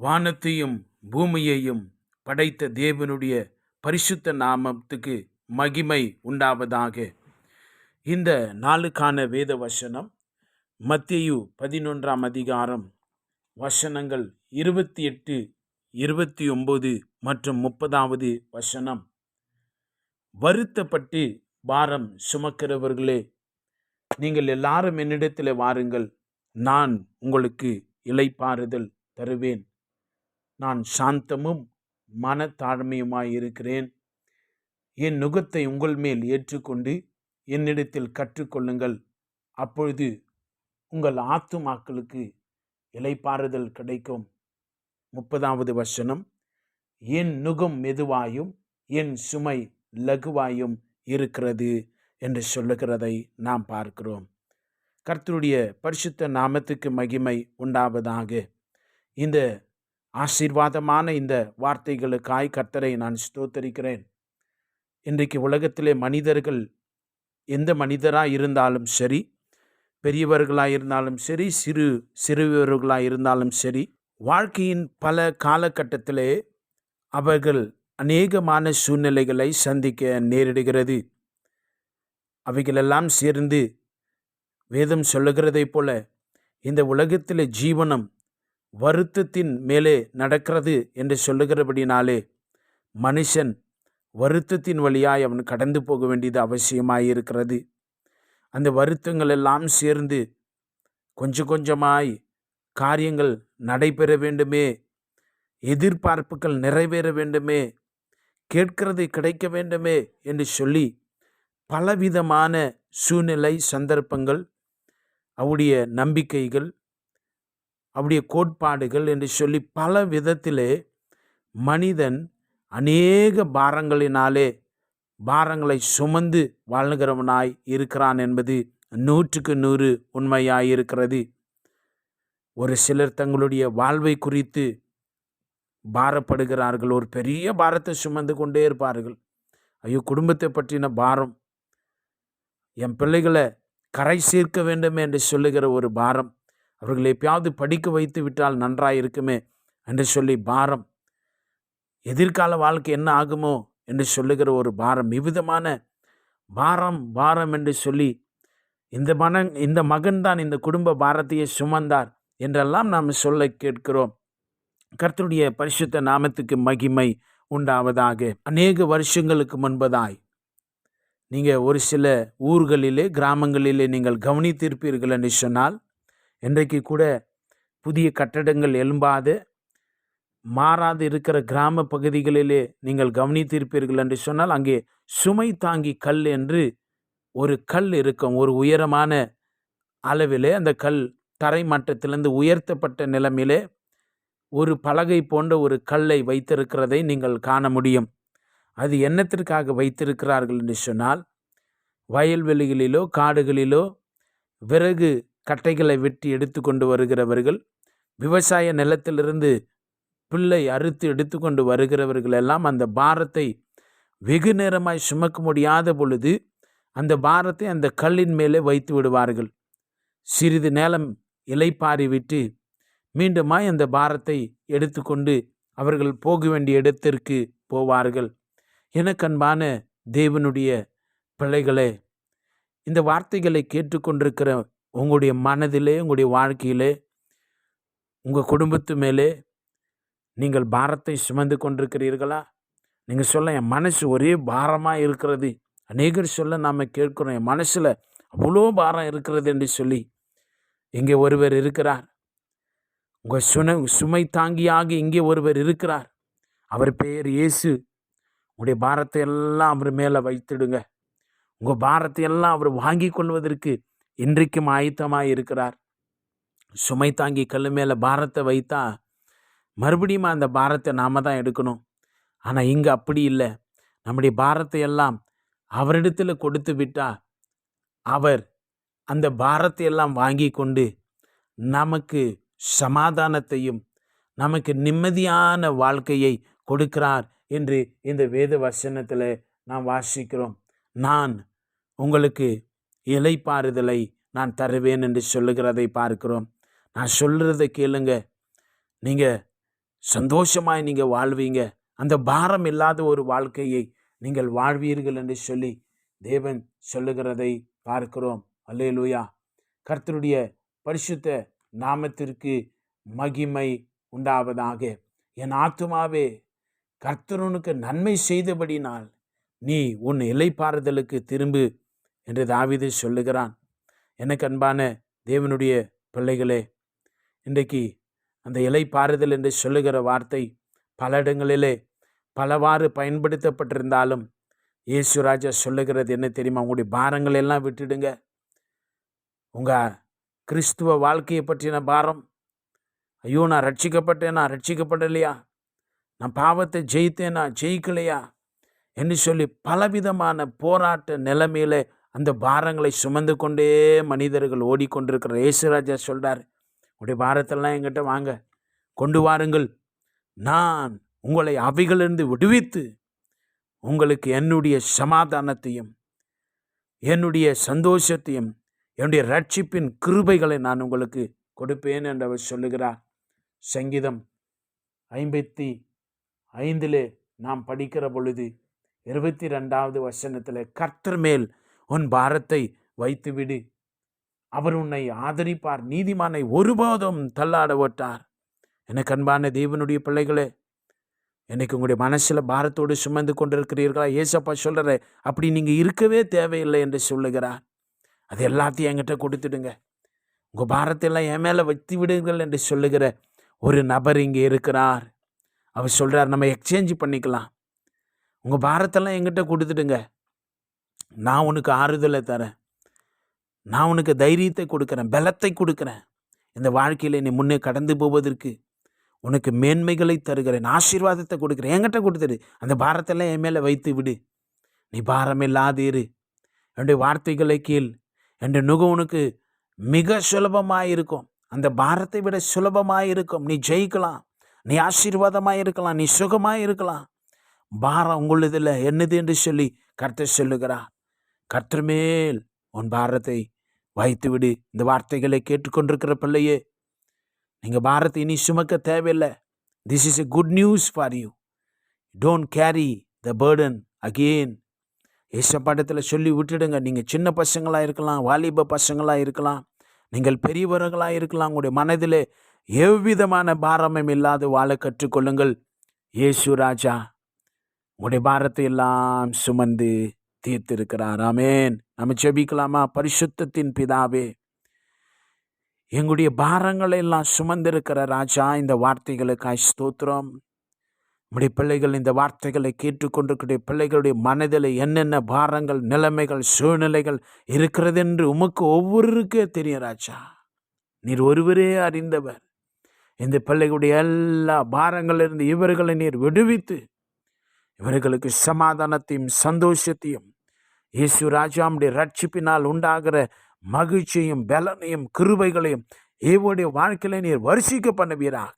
வானத்தையும் பூமியையும் படைத்த தேவனுடைய பரிசுத்த நாமத்துக்கு மகிமை உண்டாவதாக. இந்த நாளுக்கான வேத வசனம் மத்தியு பதினொன்றாம் அதிகாரம் வசனங்கள் இருபத்தி எட்டு இருபத்தி ஒம்பது மற்றும் முப்பதாவது வசனம். வருத்தப்பட்டு பாரம் சுமக்கிறவர்களே நீங்கள் எல்லாரும் என்னிடத்தில் வாருங்கள் நான் உங்களுக்கு இலைப்பாறுதல் தருவேன். நான் சாந்தமும் மனத்தாழ்மையுமாய் இருக்கிறேன். என் நுகத்தை உங்கள் மேல் ஏற்றுக்கொண்டு என்னிடத்தில் கற்றுக்கொள்ளுங்கள். அப்பொழுது உங்கள் ஆத்துமாக்களுக்கு இலைப்பாறுதல் கிடைக்கும். முப்பதாவது வசனம். என் நுகம் மெதுவாயும் என் சுமை லகுவாயும் இருக்கிறது என்று சொல்லுகிறதை நாம் பார்க்கிறோம். கர்த்தருடைய பரிசுத்த நாமத்துக்கு மகிமை உண்டாவதாக. இந்த ஆசீர்வாதமான இந்த வார்த்தைகளுக்காய் கர்த்தரை நான் ஸ்தோத்தரிக்கிறேன். இன்றைக்கு உலகத்திலே மனிதர்கள் எந்த மனிதராக இருந்தாலும் சரி பெரியவர்களாக இருந்தாலும் சரி சிறு சிறுவர்களாக இருந்தாலும் சரி வாழ்க்கையின் பல காலகட்டத்திலே அவர்கள் அநேகமான சூழ்நிலைகளை சந்திக்க நேரிடுகிறது. அவைகளெல்லாம் சேர்ந்து வேதம் சொல்லுகிறதைப் போல இந்த உலகத்தில் ஜீவனம் வருத்தத்தின் மேலே நடக்கிறது என்று சொல்லுகிறபடினாலே மனுஷன் வருத்தத்தின் வழியாய் அவன் கடந்து போக வேண்டியது அவசியமாயிருக்கிறது. அந்த வருத்தங்கள் எல்லாம் சேர்ந்து கொஞ்சம் கொஞ்சமாய் காரியங்கள் நடைபெற வேண்டுமே எதிர்பார்ப்புகள் நிறைவேற வேண்டுமே கேட்கிறது கிடைக்க வேண்டுமே என்று சொல்லி பலவிதமான சூழ்நிலை சந்தர்ப்பங்கள் அவருடைய நம்பிக்கைகள் அவருடைய கோட்பாடுகள் என்று சொல்லி பல விதத்திலே மனிதன் அநேக பாரங்களினாலே பாரங்களை சுமந்து வாழ்கிறவனாய் இருக்கிறான் என்பது நூற்றுக்கு நூறு உண்மையாயிருக்கிறது. ஒரு சிலர் தங்களுடைய வாழ்வை குறித்து பாரப்படுகிறார்கள். ஒரு பெரிய பாரத்தை சுமந்து கொண்டே இருப்பார்கள். ஐயோ குடும்பத்தை பற்றின பாரம். என் பிள்ளைகளை கரை சேர்க்க வேண்டும் என்று சொல்லுகிற ஒரு பாரம். அவர்களை எப்பயாவது படிக்க வைத்து விட்டால் நன்றாக இருக்குமே என்று சொல்லி பாரம். எதிர்கால வாழ்க்கை என்ன ஆகுமோ என்று சொல்லுகிற ஒரு பாரம். இவ்விதமான பாரம் பாரம் என்று சொல்லி இந்த மன இந்த மகன்தான் இந்த குடும்ப பாரத்தையே சுமந்தார் என்றெல்லாம் நாம் சொல்ல கேட்கிறோம். கர்த்தருடைய பரிசுத்த நாமத்துக்கு மகிமை உண்டாவதாக. அநேக வருஷங்களுக்கு முன்பதாய். நீங்கள் ஒரு சில ஊர்களிலே கிராமங்களிலே நீங்கள் கவனித்திருப்பீர்கள் என்று சொன்னால் இன்றைக்கு கூட புதிய கட்டடங்கள் எழும்பாது. மாறாது இருக்கிற கிராம பகுதிகளிலே நீங்கள் கவனித்திருப்பீர்கள் என்று சொன்னால் அங்கே சுமை தாங்கி கல் என்று ஒரு கல் இருக்கும். ஒரு உயரமான அளவிலே அந்த கல் தரை மட்டத்திலிருந்து உயர்த்தப்பட்ட நிலமிலே ஒரு பலகை போன்ற ஒரு கல்லை வைத்திருக்கிறதை நீங்கள் காண முடியும். அது என்னத்திற்காக வைத்திருக்கிறார்கள் என்று சொன்னால் வயல்வெளிகளிலோ காடுகளிலோ விறகு கட்டைகளை வெட்டி எடுத்து கொண்டு வருகிறவர்கள் விவசாய நிலத்திலிருந்து பிள்ளை அறுத்து எடுத்துக்கொண்டு வருகிறவர்கள் எல்லாம் அந்த பாரத்தை வெகு நேரமாய் சுமக்க முடியாத பொழுது அந்த பாரத்தை அந்த கல்லின் மேலே வைத்து விடுவார்கள். சிறிது நேரம் இலைப்பாரி விட்டு மீண்டுமாய் அந்த பாரத்தை எடுத்துக்கொண்டு அவர்கள் போக வேண்டிய இடத்திற்கு போவார்கள். எனக்கன்பான தேவனுடைய பிள்ளைகளே இந்த வார்த்தைகளை கேட்டுக்கொண்டிருக்கிற உங்களுடைய மனதிலே உங்களுடைய வாழ்க்கையிலே உங்கள் குடும்பத்து மேலே நீங்கள் பாரத்தை சுமந்து கொண்டிருக்கிறீர்களா? நீங்கள் சொல்ல என் மனசு ஒரே பாரமாக இருக்கிறது. அநேகர் சொல்ல நாம் கேட்குறோம் என் மனசில் அவ்வளோ பாரம் இருக்கிறது என்று சொல்லி. இங்கே ஒருவர் இருக்கிறார். உங்கள் சுன சுமை தாங்கியாக இங்கே ஒருவர் இருக்கிறார். அவர் பெயர் இயேசு. உங்களுடைய பாரத்தை எல்லாம் அவர் மேலே வைத்திடுங்க. உங்கள் பாரத்தை எல்லாம் அவர் வாங்கி கொள்வதற்கு இன்றைக்கும் ஆயத்தமாக இருக்கிறார். சுமை தாங்கி கல் மேலே பாரத்தை வைத்தா மறுபடியும் அந்த பாரத்தை நாம் தான் எடுக்கணும். ஆனால் இங்கே அப்படி இல்லை. நம்முடைய பாரத்தை எல்லாம் அவரிடத்தில் கொடுத்து விட்டா அவர் அந்த பாரத்தை எல்லாம் வாங்கி கொண்டு நமக்கு சமாதானத்தையும் நமக்கு நிம்மதியான வாழ்க்கையை கொடுக்கிறார் என்று இந்த வேத வசனத்தில் நாம் வாசிக்கிறோம். நான் உங்களுக்கு இலைப்பாறுதலை நான் தருவேன் என்று சொல்லுகிறதை பார்க்கிறோம். நான் சொல்கிறத கேளுங்க. நீங்கள் சந்தோஷமாய் நீங்கள் வாழ்வீங்க. அந்த பாரம் இல்லாத ஒரு வாழ்க்கையை நீங்கள் வாழ்வீர்கள் என்று சொல்லி தேவன் சொல்லுகிறதை பார்க்கிறோம். அல்லேலூயா. கர்த்தருடைய பரிசுத்த நாமத்திற்கு மகிமை உண்டாவதாக. என் ஆத்துமாவே கர்த்தருனுக்கு நன்மை செய்தபடினால் நீ உன் இலைப்பாறுதலுக்கு திரும்பு என்று தாவிது சொல்லுகிறான். எனக்கு அன்பான தேவனுடைய பிள்ளைகளே இன்றைக்கு அந்த இலை பாறுதல் என்று சொல்லுகிற வார்த்தை பல இடங்களிலே பலவாறு பயன்படுத்தப்பட்டிருந்தாலும் இயேசுராஜா சொல்லுகிறது என்ன தெரியுமா? உங்களுடைய பாரங்கள் எல்லாம் விட்டுடுங்க. உங்கள் கிறிஸ்துவ வாழ்க்கையை பற்றின பாரம். ஐயோ நான் ரட்சிக்கப்பட்டேன்? நான் ரட்சிக்கப்படலையா? நான் பாவத்தை ஜெயித்தேனா? ஜெயிக்கலையா? என்று சொல்லி பலவிதமான போராட்ட நிலைமையிலே அந்த பாரங்களை சுமந்து கொண்டே மனிதர்கள் ஓடிக்கொண்டிருக்கிற இயேசுராஜா சொல்கிறார் உடைய பாரத்தெல்லாம் எங்கிட்ட வாங்க. கொண்டு வாருங்கள். நான் உங்களை அவைகளிலிருந்து விடுவித்து உங்களுக்கு என்னுடைய சமாதானத்தையும் என்னுடைய சந்தோஷத்தையும் என்னுடைய ரட்சிப்பின் கிருபைகளை நான் உங்களுக்கு கொடுப்பேன் என்று அவர் சொல்லுகிறார். சங்கீதம் ஐம்பத்தி ஐந்திலே நாம் படிக்கிற பொழுது இருபத்தி ரெண்டாவது வசனத்தில் கர்த்தர் மேல் உன் பாரத்தை வைத்துவிடு. அவர் உன்னை ஆதரிப்பார். நீதிமானை ஒருபோதும் தள்ளாட விட்டார் எனக்கு அன்பான தேவனுடைய பிள்ளைகளே எனக்கு உங்களுடைய மனசில் பாரத்தோடு சுமந்து கொண்டிருக்கிறீர்களா? ஏசப்பா சொல்கிற அப்படி நீங்கள் இருக்கவே தேவையில்லை என்று சொல்லுகிறார். அது எல்லாத்தையும் என்கிட்ட கொடுத்துடுங்க. உங்கள் பாரத்தெல்லாம் என் மேலே வைத்து விடுங்கள் என்று சொல்லுகிற ஒரு நபர் இங்கே இருக்கிறார். அவர் சொல்கிறார் நம்ம எக்ஸ்சேஞ்ச் பண்ணிக்கலாம். உங்கள் பாரத்தெல்லாம் என்கிட்ட கொடுத்துடுங்க. நான் உனக்கு ஆறுதலை தரேன். நான் உனக்கு தைரியத்தை கொடுக்குறேன் பலத்தை கொடுக்குறேன். இந்த வாழ்க்கையில் நீ முன்னே கடந்து போவதற்கு உனக்கு மேன்மைகளை தருகிறேன் ஆசீர்வாதத்தை கொடுக்குறேன். என்கிட்ட கொடுத்துரு அந்த பாரத்தெல்லாம் என் மேலே வைத்து விடு. நீ பாரம் இல்லாதீரு என்னுடைய வார்த்தைகளை கீழ் என்ற நுக உனக்கு மிக சுலபமாக இருக்கும். அந்த பாரத்தை விட சுலபமாக இருக்கும். நீ ஜெயிக்கலாம். நீ ஆசீர்வாதமாக இருக்கலாம். நீ சுகமாக இருக்கலாம். பாரம் உங்களுதில் என்னது என்று சொல்லி கருத்தை சொல்லுகிறார். கர்த்தர்மேல் உன் பாரத்தை வைத்து விடு இந்த வார்த்தைகளை கேட்டுக்கொண்டிருக்கிற பிள்ளையே நீங்கள் பாரத்தை இனி சுமக்க தேவையில்லை. This is a good news for you don't carry the burden again ஏசப்பாட்டத்தில் சொல்லி விட்டுடுங்க. நீங்கள் சின்ன பசங்களாக இருக்கலாம் வாலிப பசங்களாக இருக்கலாம் நீங்கள் பெரியவர்களாக இருக்கலாம் உங்களுடைய மனதில் எவ்விதமான பாரமும் இல்லாது வாழ கற்றுக்கொள்ளுங்கள். இயேசு ராஜா உங்களுடைய பாரத்தை எல்லாம் சுமந்து தீர்த்திருக்கிறார். ஆமேன். நம்ம ஜெபிக்கலாமா? பரிசுத்தத்தின் பிதாவே எங்களுடைய பாரங்களை எல்லாம் சுமந்திருக்கிற ராஜா இந்த வார்த்தைகளுக்காய் ஸ்தோத்திரம். நம்முடைய பிள்ளைகள் இந்த வார்த்தைகளை கேட்டுக்கொண்டிருக்கிற பிள்ளைகளுடைய மனதில் என்னென்ன பாரங்கள் நிலைமைகள் சூழ்நிலைகள் இருக்கிறது என்று உமக்கு ஒவ்வொருக்கே தெரியும் ராஜா. நீர் ஒருவரே அறிந்தவர். இந்த பிள்ளைகளுடைய எல்லா பாரங்களிலிருந்து இவர்களை நீர் விடுவித்து இவர்களுக்கு சமாதானத்தையும் சந்தோஷத்தையும் இயேசு ராஜாவுடைய ரட்சிப்பினால் உண்டாகிற மகிழ்ச்சியும் பலனையும் கிருபைகளையும் இவருடைய வாழ்க்கையில நீர் வரிசிக்க பண்ணுவீராக.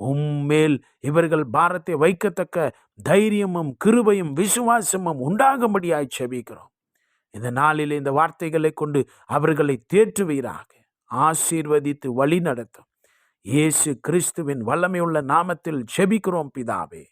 உம்மேல் இவர்கள் பாரத்தை வைக்கத்தக்க தைரியமும் கிருபையும் விசுவாசமும் உண்டாகும்படியாய் செபிக்கிறோம். இந்த நாளில் இந்த வார்த்தைகளை கொண்டு அவர்களை தேற்றுவீராக. ஆசீர்வதித்து வழி நடத்தும் இயேசு கிறிஸ்துவின் வல்லமையுள்ள நாமத்தில் செபிக்கிறோம் பிதாவே.